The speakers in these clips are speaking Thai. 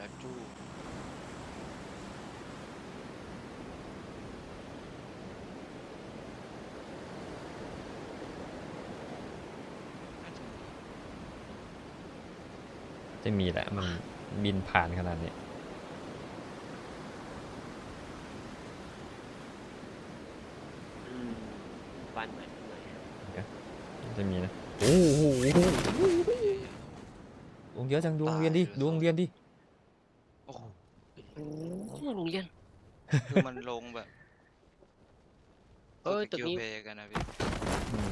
แล้วจู้น่าจะมีจะมีแหละ มันบินผ่านขนาดนี้อืมฟันใหม่หน่อยจะมีนะ โอ้โหดวงเยอะจังดวงเรียนดิดวงเรียนดิ โอ้โห โอ้โหโรงเรียน คือมันลงแบบ เอ้ย ฝึ ตึกนี้สเพย์กันนะพี่อืม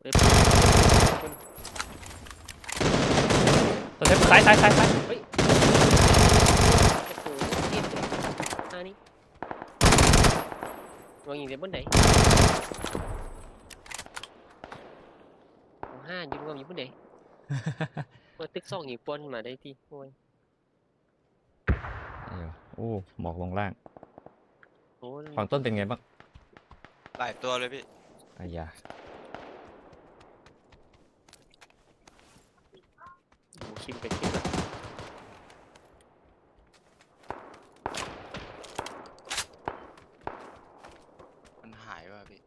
เฮ้ยตัวเทปซ้ายซ้ายซ้ายซ้ายเฮ้ยโอ้โหเทียบเลยอันนี้วางยิงเดี๋ยวบนไหนโอ้ห้ายิงวางยิงบนไหน เปิดตึกสองยิงปนมาได้ที่โอ้ยเดี๋ยวโอ้หมอกลงล่างโอ้ยฝั่งต้นเป็นไงบ้างหลายตัวเลยพี่ อายาโอ้โหชิมไปชิมมา มันหายว่ะพี่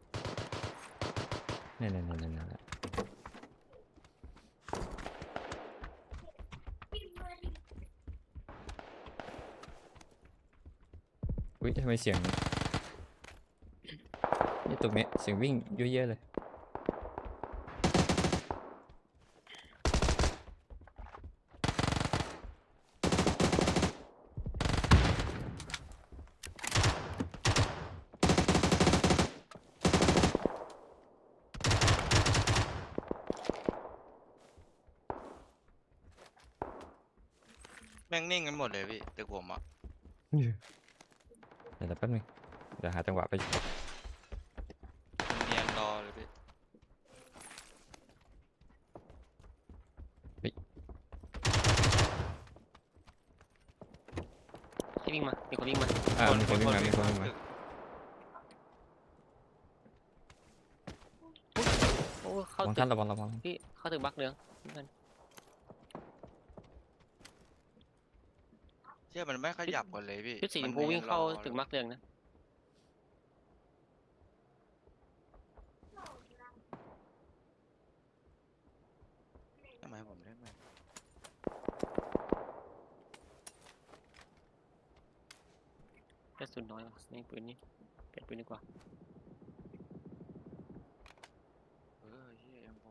เนี่ยเนี่ยเนี่ยเนี่ยเนี่ย อุ้ยทำไมเสียง นี่ตรงเนี้ยเสียงวิ่งเยอะแยะเลย แม่งนิ่งกันหมดเลยพี่ตึกผมอะเดี๋ยวแป๊บนึงเดี๋ยวหาจังหวะไปมันเนียนรอเลยพี่ให้วิ่งมา มีคนวิ่งมาอ่ามีคนวิ่งมามีวิ่คนวิ่งมาตึกโอ้ยเข้าระวังตึท่านกระวังระวังพี่เข้าตึกบักเหลืองเหมือนกัน เชื่อมันไม่ขยับกันเลยพี่ชุดสีชนมพูวิ่งนียนรเข้าอตึกเลยบักเหลืองนะ ทำไมผมเล่นไม่กระสุนน้อยว่ะนี่ปืนนี่เปลี่ยนปืนดีกว่า เออเฮียเอ็มโฟ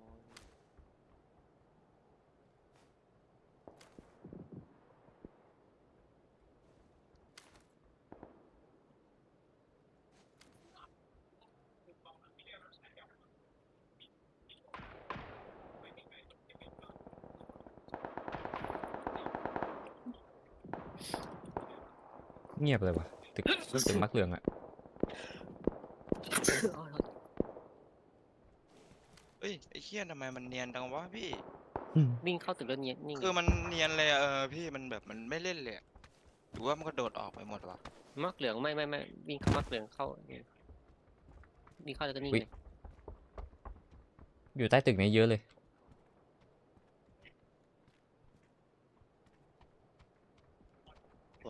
เงียบเลยว่ะตึกตึกมักเหลืองอะเอ้ยไอ้เฮียทำไมมันเนียนจังวะพี่ วิ่งเข้าตึกแล้วเนียนนิ่งคือมันเนียนเลยอะเออพี่มันแบบมันไม่เล่นเลยอะหรือว่ามันก็โดดออกไปหมดวะมักเหลืองไม่ไม่ไม่วิ่งเข้ามักเหลืองเข้าเนี่ยวิ่งเข้าแล้วก็นิ่งอุ๊ยเลยอยู่ใต้ตึกนี้เยอะเลย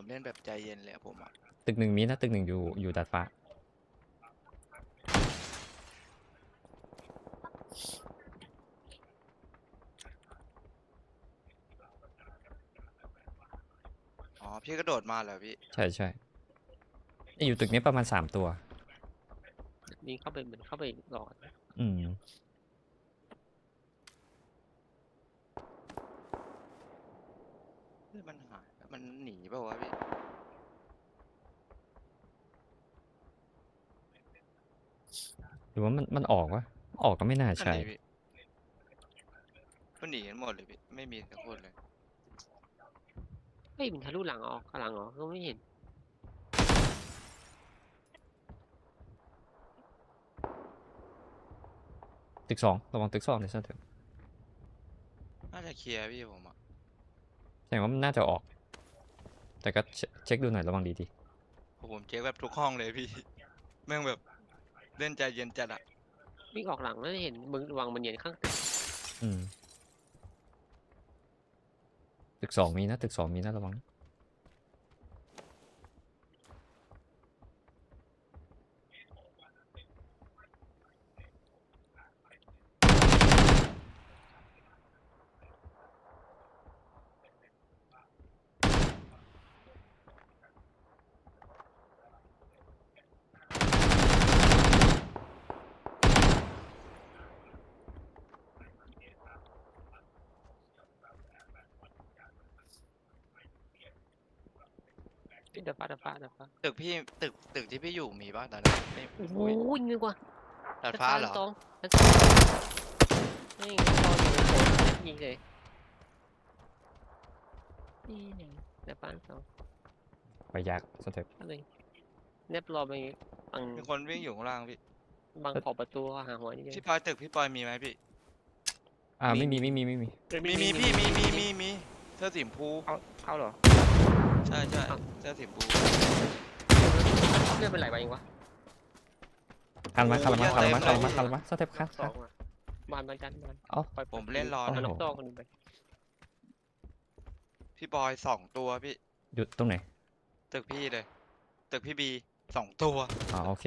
ผมเล่นแบบใจเย็นเลยอะผมอะตึกหนึ่งมีนะตึกหนึ่งอยู่อยู่ดาดฟ้าอ๋อพี่ก็โดดมาเหรอพี่ ใช่ใช่ไอ้อยู่ตึกนี้ประมาณสามตัว วิ่งเข้าไปเหมือนเข้าไปหลอกอืมเฮ้ยมันหาย มันหนีเปล่าวะพี่หรือว่ามันมันออกวะ ออกก็ไม่น่านั่นใช่ดิพี่มันหนีกันหมดเลยพี่ไม่มีสักคนเลย เฮ้ยมันทะลุหลังออกข้างหลังเหรอก็ไม่เห็น ตึกสองระวังตึกสองเลยซะเถอะน่าจะเคลียร์พี่ผมอะแสดงว่ามันน่าจะออก แต่ก็เช็คเช็คดูหน่อยระวังดีดีผมเช็คแบบทุกห้องเลยพี่ แม่งแบบเล่นใจเย็นจัดอะวิ่งออกหลังแล้วเห็นมึงระวังมันเนียนข้างตึกๆอืมตึกสองมีนะตึกสองมีนะระวังนะ เดี๋ยวฟ้าเดี๋ยวฟ้าเดี๋ยวฟ้าตึกพี่ตึกตึกที่พี่อยู่มีป่ะตอนนั้นไม่โอ้โหอุ๊ยยิงกว่าดาดฟ้าเหรอชั้นสองชั้นสองนี่ไงรออยู่ในโถยิงเลยนี่ไงเดี๋ยวฟ้าชั้นสองไปยากสเต็ป อะไรเน็บรอไปบังมีคนวิ่งอยู่ข้างล่างพี่บังขอบประตูหาหัวนี่เลยพี่ปอยตึกพี่ปอยมีไหมพี่ อ่าไม่มีไม่มีไม่มี มีมีพี่มีมีมีมีเสื้อสีชมพู เข้าเข้าเหรอ ใช่ใช่อ้าวเสื้อสีชมพูเลือดเป็นไหลไปเองวะคันมาคันมาโอ้คันยมาเต็คันมเลยมาคันมาสเต็ปคันสองอะบานบานจันบานเอ้า ปล่อยผมเล่นรอเอานะนกโต้คนหนึงไปพี่ปอยสองตัวพี่อยู่ตรงไหนตึกพี่เลย ตึกพี่บีสองตัวอ๋อโอเค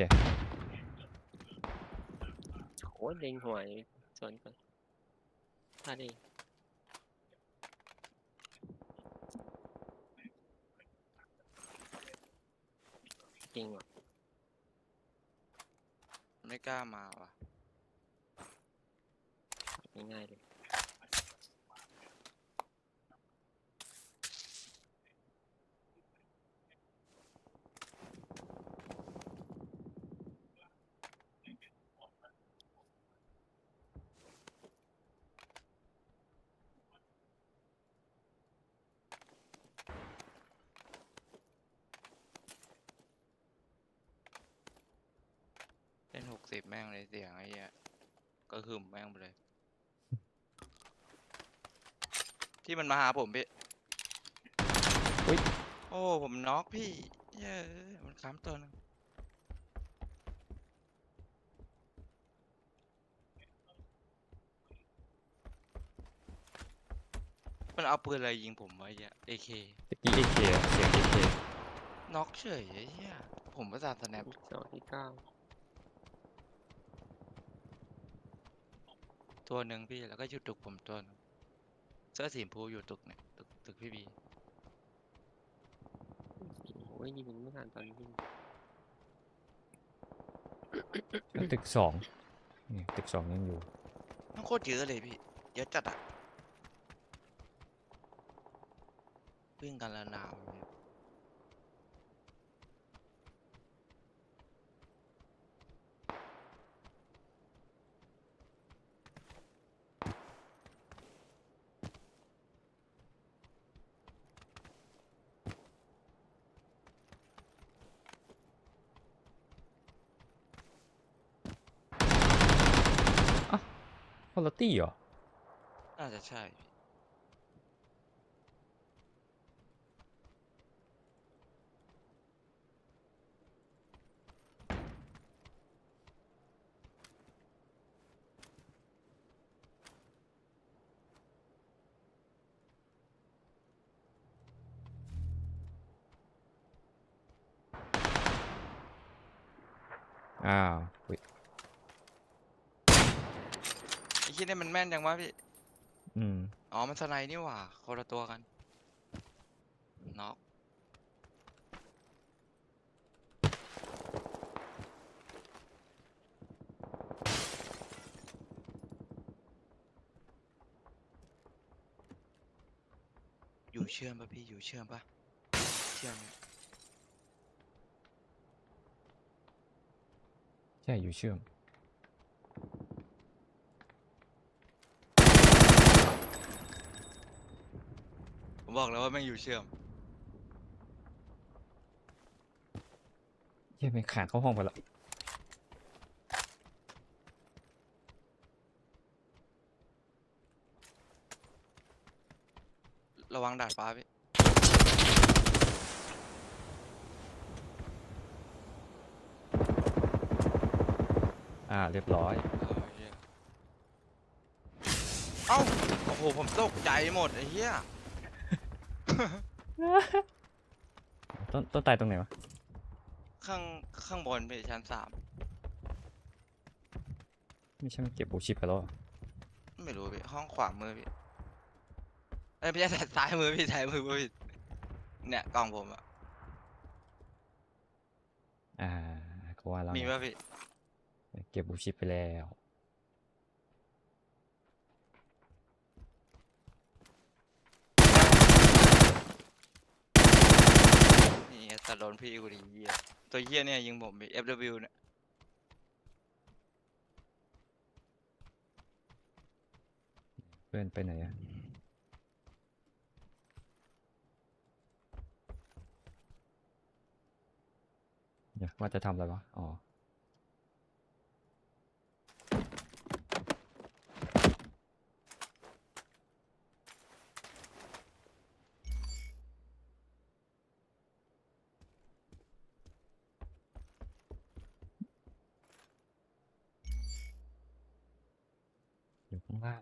โอ้ยเล็งหัวอยู่สวนก่อนพลาดเอง จริงว่ะไม่กล้ามาว่ะง่ายๆเลย สิบแม่งเลยเสียงไอ้เหี้ยก็หึมแม่งไปเลย ที่มันมาหาผมพี่อุ๊ย โอ้ผมน็อกพี่เย้ยมันค้ำตัวหนึงมันเอาปืนอะไรยิงผมไว้เนี่ย AK ตะกี้เอเคเสียงเอเคน็อกเฉยไอ้เหี้ยผมประสาทสแนป สองที่เก้า ตัวหนึ่งพี่แล้วก็อยู่ตึกผมตัวหนึงเสื้อสีชมพูอยู่ตึกเนี่ยตึกตึกพี่บีโอ้ยยิงไม่ทันตอนยิงแล้วตึกสองนี่ตึกสองยังอยู่มันโคตรเยอะเลยพี่เยอะจัดอะวิ่งกันละนาวเลย คุณภาพเหรอ น่าจะใช่พี่อ้าว อุ๊ยไอ้ที่นี่มันแม่นจังวะพี่ อืม อ๋อ มันสไนด์นี่หว่าคนละตัวกันน็อกอยู่เชื่อมปะพี่ อยู่เชื่อมปะเชื่อมเนี่ยใช่อยู่เชื่อม บอกแล้วว่าแม่งอยู่เชื่อม เหี้ยังไม่ขาดเข้าห้องไปละระวังดาดฟ้าพี่ อ่า เรียบร้อย เอาเหี้ยเอ้าโหผมตกใจหมดไอ้เหี้ย ต้นต้นตายตรงไหนวะ ข้างข้างบนพี่ชั้นสามไม่ใช่มันเก็บบูชิปไปแล้วเหรอไม่รู้พี่ห้องขวามือพี่เอ้ยไม่ใช่ซ้ายมือพี่ซ้ายมือพี่เนี่ยกล้องผมอะอ่าก็ว่าแล้วมีไงป่ะพี่ เก็บบูชิปไปแล้ว นี่สัตัดโดนพี่กูดีเหี้ยตัวเหี้ยเนี่ยยิงผมพี่ FW เนี่ยเพื่อนไปไหนอะเดี๋ยว่าจะทำอะไรวะ อ๋อ อยู่ ข้าง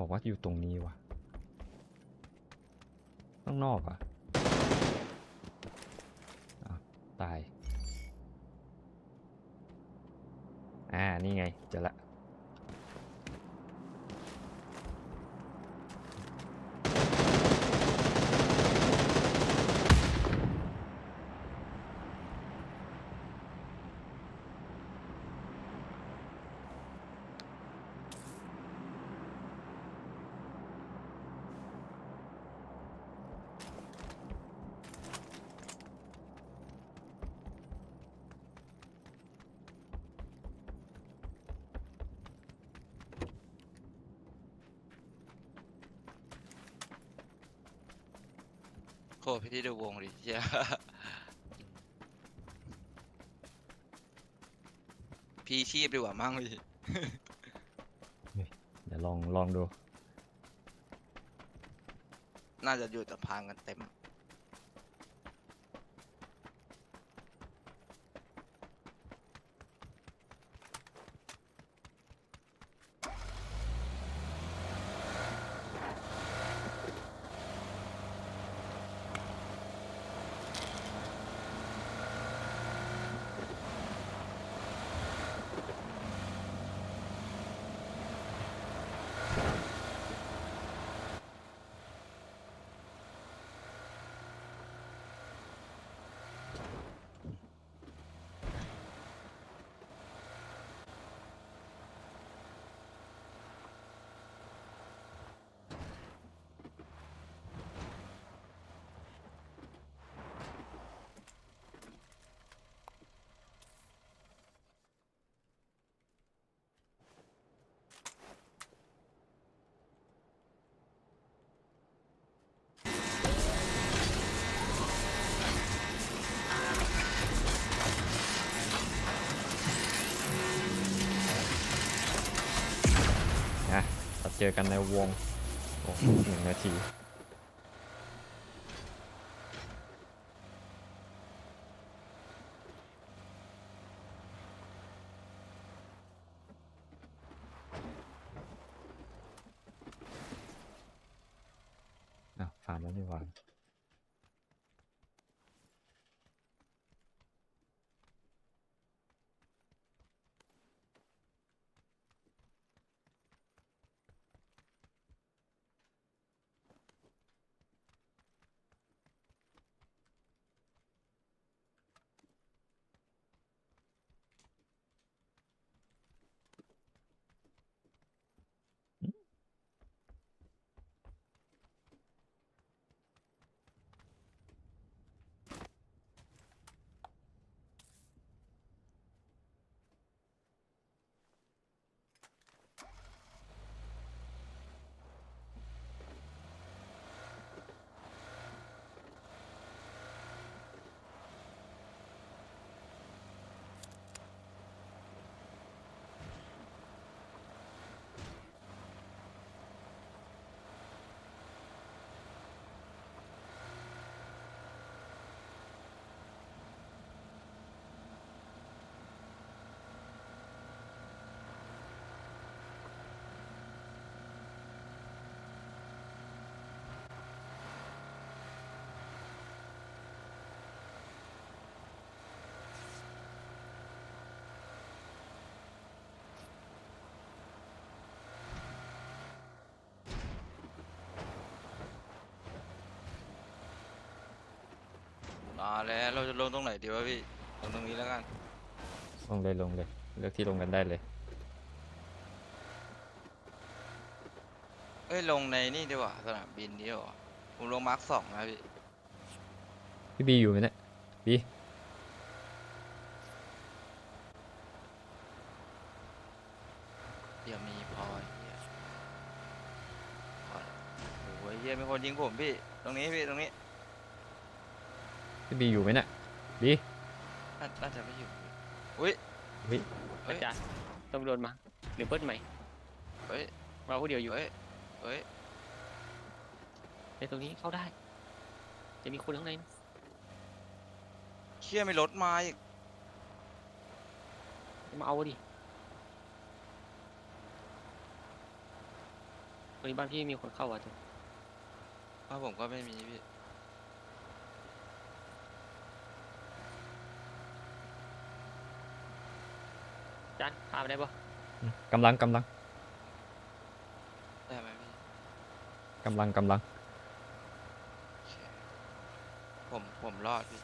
บอกว่าอยู่ตรงนี้วะข้างนอกอะตาย อ่า นี่ไง เจอละ พี่ดูวงดิเหี้ยพี่ชีพดีกว่ามั่งพี่เดี๋ยวลองลองดู น่าจะอยู่แต่พานกันเต็มนะ เจอกันในวงโอ้หนึ่งนาทีอ้าวฟาร์มแล้วนี่หว่า มาแล้วเราจะลงตรงไหนดีวะพี่ลงตรงนี้แล้วกันลงเลยลงเลย เลือกที่ลงกันได้เลย เอ้ยลงในนี่ดีกว่าสนามบินนี้ดีกว่าผมลงมาร์คสองนะพี่พี่บีอยู่ไหมเนี่ยบีเดี๋ยวมีพอเหี้ยพอละโอ้ยเหี้ยมีคนยิงผมพี่ ตรงนี้พี่ตรงนี้ พี่บีอยู่ไหมเนี่ยบีน่าน่าจะไม่อยู่อุ้ยวิเฮ้ยอาจารย์ตำรวจมาหรือเบิ้ลใหม่เฮ้ยเราผู้เดียวอยู่เฮ้ยเฮ้ยในตรงนี้เข้าได้ จะมีคนข้างในนะเชี่ยไม่รถมาอีกมาเอาดิตรงนี้บ้านพี่มีคนเข้าอะจ้ะบ้านผมก็ไม่มีพี่ อาจารย์พา ไปได้ปะอืมกำลังกำลังได้ไหมพี่กำลังกำลัง โอเคผมผมรอดพี่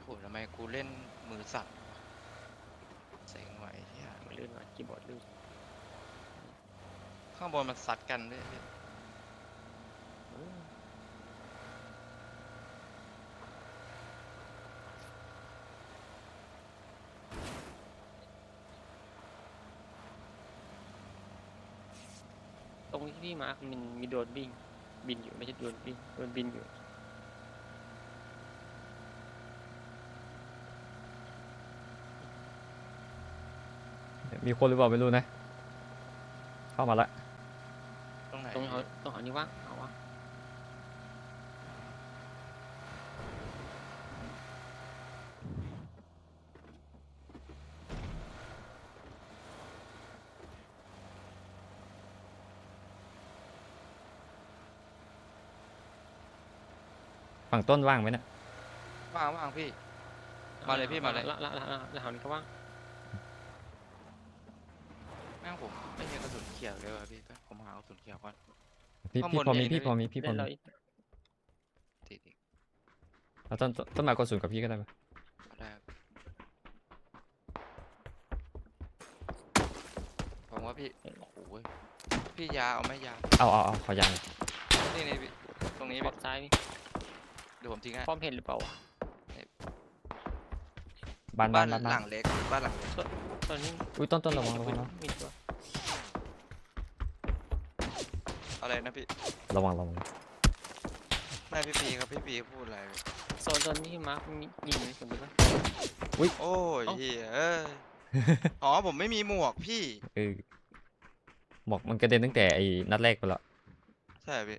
โหทำไมกูเล่นมือสั่นวะเซ็งไหวเฮียมันลื่นว่ะคีย์บอร์ดลื่นข้างบนมันซัดกันด้วยพี่ รงที่พี่มาร์คมันมีโดรนบินบินอยู่ไม่ใช่โดรนบินโดรนบินอยู่มีคนหรือเปล่าไม่รู้นะ เข้ามาละตรงไหนตรงหอาพี่ตรงหอนี้ว่างเอ ฝั่งต้นว่างไหมเนี่ยว่างว่างพี่ มาเลยพี่มาเลย ละละละละละหานี้ก็ว่างแม่งผมไม่มีกระสุนเขียวเลยวะพี่ผมหากระสุนเขียวก่อน พี่ข้างพี่บนพอมีเองนะ พี่พี่พอมีพี่พอเล่นมีเราอีกติดอีกเราต้นต้นต้นมากระสุนกับพี่ก็ได้ปะก็ได้ครับผมว่าพี่โอ้โหพี่ยาเอาไหมยาเอาเอาเอาขอยางหน่อยนี่นี่พี่ตรงนี้ขอพี่บซ้ายนี่ เดี๋ยวผมทิ้งให้ ป้อมเห็นหรือเปล่าวะบ้านบ้าบ้านนบ้านหบ้าลันงเล็ก บ้านหลังเล็กตอนนี้อุ้ยต้นต้นระวังระวังระวังมีตัวอะไรนะพี่ระวังระวังไม่พี่ปีครับพี่ปีพูดอะไรพี่โซนโซนที่มาร์คมียิงมีคนดูปะ โอ้ยเอ้า เหี้ยเอ้ย อ๋อผมไม่มีหมวกพี่ เออหมอกมันกระเด็นตั้งแต่ไอ้นัดแรกไปแล้วใช่พี่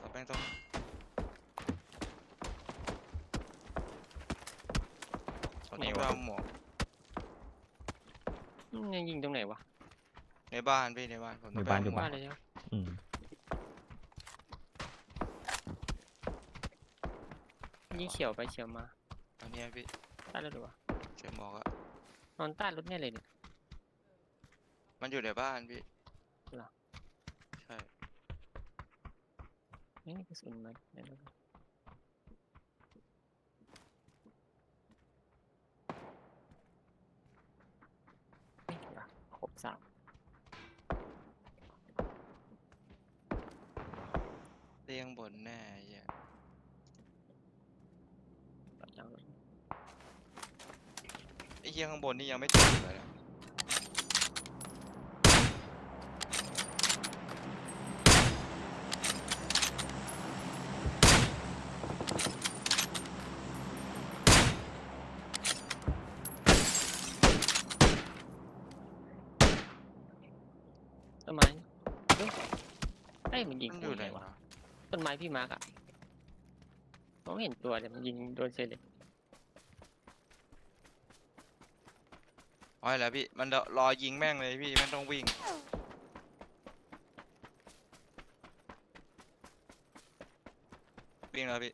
ต่อแป้งต้อง ตอนนี้เราหมวกอืมยังยิงตรงไหนวะในบ้านพี่ในบ้านผมในต้องไปบ้านเออยู่หมวบ้ากนเลยใช่ไหมอืมยิงเฉียวไปเฉียวมาตอนนี้พี่ใต้รถหรือวะเจอหมอกอะนอนใต้รถเนี่ยเลยเนี่ย มันอยู่ในบ้านพี่เหรอ ใช่ นี่กระสุนมาในรถนี่เหรอ ครบสามเตียงบนแน่ไอ้เหี้ยตัดยางรถไอ้เหี้ยข้างบนนี่ยังไม่จบเลยนะต้นไม้เอ้ยเอ้ย มันยิงมันอกูยู่ไหนไงวะวะต้นไม้พี่มาร์กอะมองไม่เห็นตัวเลยมันยิงโดนเซเลตอ๋อแล้วพี่ มันรอยิงแม่งเลยพี่แม่งต้องวิ่ง วิ่งแล้วพี่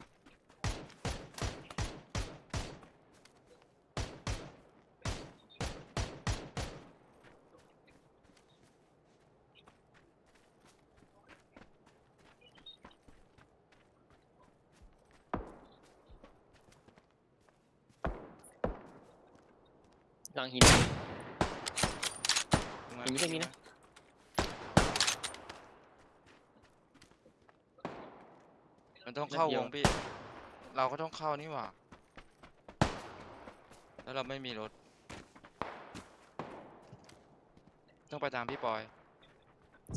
ลังหิน อย่างนี้ก็มีนะ มันต้องเข้าเดีวยวงพี่ เราก็ต้องเข้านี่หว่า แล้วเราไม่มีรถ ต้องไปตามพี่ปอย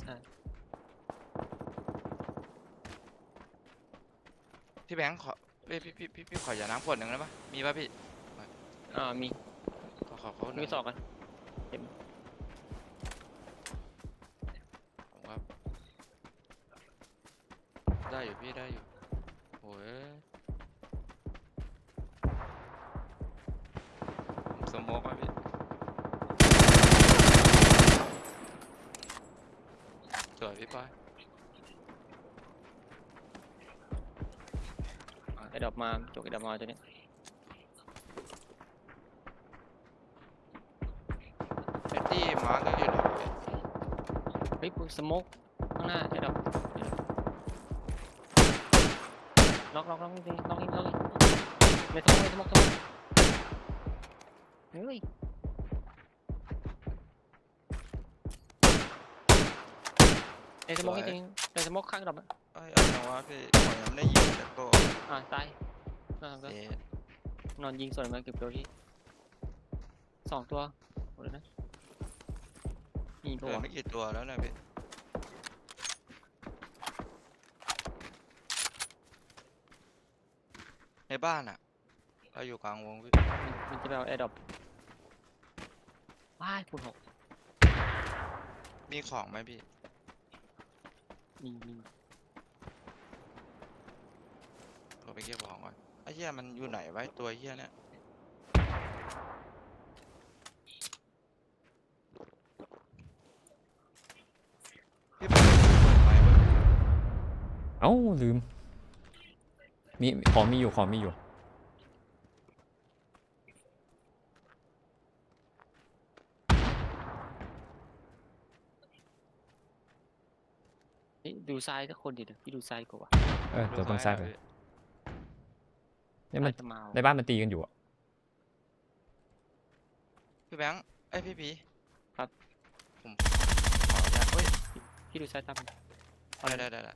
ใช่ พี่แบงค์ขอเอ้ยพี่พี่พี่พี่ขออย่าน้ำขวดหนึ่งได้ปะมีปะพี่ อ่า มี ขอเขาหน่มีสองกันผมครับ ได้อยู่พี่ได้อยู่โอ้ยผมสโมกไว้พี่สวยพี่ปอยไอ้ดอกมาจกไอ้ดอกมาตัวเนี้ย เอ็ดดี้มาร์กก็อยู่ไหนวะพี่ เฮ้ย สโมกข้างหน้าไอ้ดอกล็อกล็อกล็อกจริงล็อกอีกล็อกอีกไม่ต้องไม่สโมกสโมกเฮ้ยไอ้สโมกจริงไอ้สโมกข้างดอกอะเอ้ยเอาจังวะพี่ผมยังไม่ได้ยิงแต่ก็อ่าตายอ่าก็เอ๊ะนอนยิงส่วนมาเก็บตัวที่สองตัวหมดแล้วนะมีเหปะลือวะไม่กี่ตัวแล้วนะพี่ ใน บ้านอะเราอยู่กลางวงพี่มันมันจะไปเอาแอร์ดรอปว้ายคูณหกมีของไหมพี่ มีมีเราไปเก็บของก่อนไอ้เหี้ยมันอยู่ไหนไวะไอ้ตัวเหี้ยเนี่ยพี่เปิดเปิดไมค์เปิดเอ้าลืม มีของมีอยู่ของมีอยู่ เฮ้ยดูซ้ายสักคนดิเดี๋ยวพี่ดูซ้ายกว่าเออตัวตรงซ้ายไปหน่อพี่เนี่ยมันซ้ายจะมาเอาในบ้านมันตีกันอยู่อะพี่แบงค์ไอ้ยพี่พีครับผมขออนุญาตเฮ้ยพี่ดูซ้ายตามมันได้ได้ได้ได้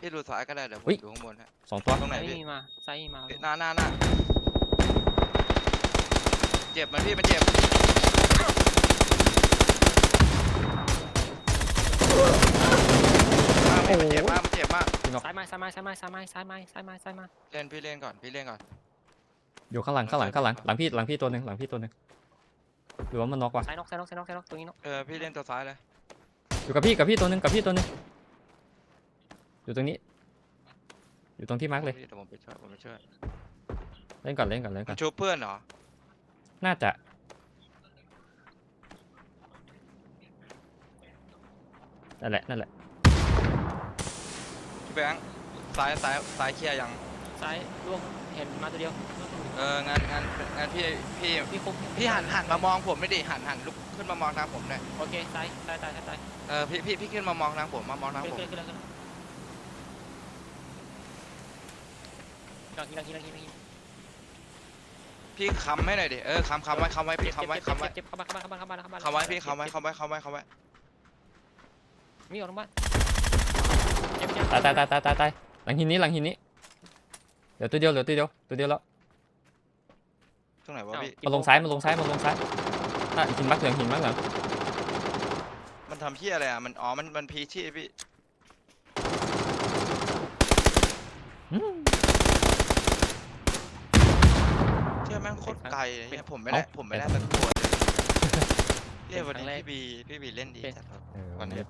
พี่ดูซ้ายก็ได้เดี๋ยวผมอุ๊ยอยู่ข้างบนฮะ สองตัวตรงไหนซ้ายพี่มีมาซ้ายมีมาเฮ้ยหน้าหน้าหน้าเจ็บมันพี่มันเจ็บมากพี่มันเจ็บมากมันเจ็บมากซ้ายมาซ้ายมาซ้ายมาซ้ายมาซ้ายมาซ้ายมาซ้ายมาเล่นพี่เล่นก่อนพี่เล่นก่อน อยู่ข้างหลังข้างหลังข้างหลังหลังพี่หลังพี่ตัวหนึ่งหลังพี่ตัวหนึ่งหรือว่ามันน็อกวะซ้ายนอกซ้ายนอกซ้ายนอกซ้ายนอกตรงนี้นอกเออพี่เล่นตัวซ้ายเลยอยู่กับพี่กับพี่ตัวหนึ่งกับพี่ตัวหนึ่ง อยู่ตรงนี้ อยู่ตรงที่มาร์กเลยพี่เดี๋ยวผมไปช่วยผมไปช่วยเล่นก่อนเล่นก่อนเล่นก่มัอนนชูเพื่อนเหรอน่าจะ นั่นแหละนั่นแหละ พี่แบงค์ซ้ายซ้ายซ้ายเคลียร์ยังซ้ายล่วงเห็นมาตัวเดียวเอองั้นงั้นงั้นพี่พี่พี่คุมพี่หันหันมามองผมไม่ดิหันหันลุกขึ้นมามองทางผมหน่อยโอเคซ้ายซ้ายซ้ายซ้ายซ้ายเออพี่พี่พี่ขึ้นมามองทางผมมามองทางขึ้นผม ขึ้นขึ้นขึ้น ลังหินหลังหินหลังหินหลังหินพี่ค้ำให้หน่อยดิเออค้ำค้ำไว้ค้ำไว้พี่ค้ำไว้ค้ำไว้เจ็บเข้ามาเข้ามาเข้ามาเข้ามาเข้ามาค้ำไว้พี่ค้ำไว้ค้ำไว้ค้ำไว้ค้ำไว้มีออกทาเจ็บเจ็บตายตายตายตายตายตายหลังหินนี้หลังหินนี้เดี๋ยวตัวเดียวเหลือตัวเดียวตัวเดียวแล้วตรงไหนวะพี่มาลงซ้ายมาลงซ้ายมาลงซ้ายอะหินมักเหลืองหินมักเหลืองมันทำพี่อะไรอะมันอ๋อมันมันพีชี่พี่ อืมเชื่อแม่งโคตรไกลเลยเนี่ยผมไม่ได้ผมไม่ได้สักตัวเลยเรียกวันนี้พี่บีพี่บีเล่นดีจัดครับ เออวัวันนนี้นี้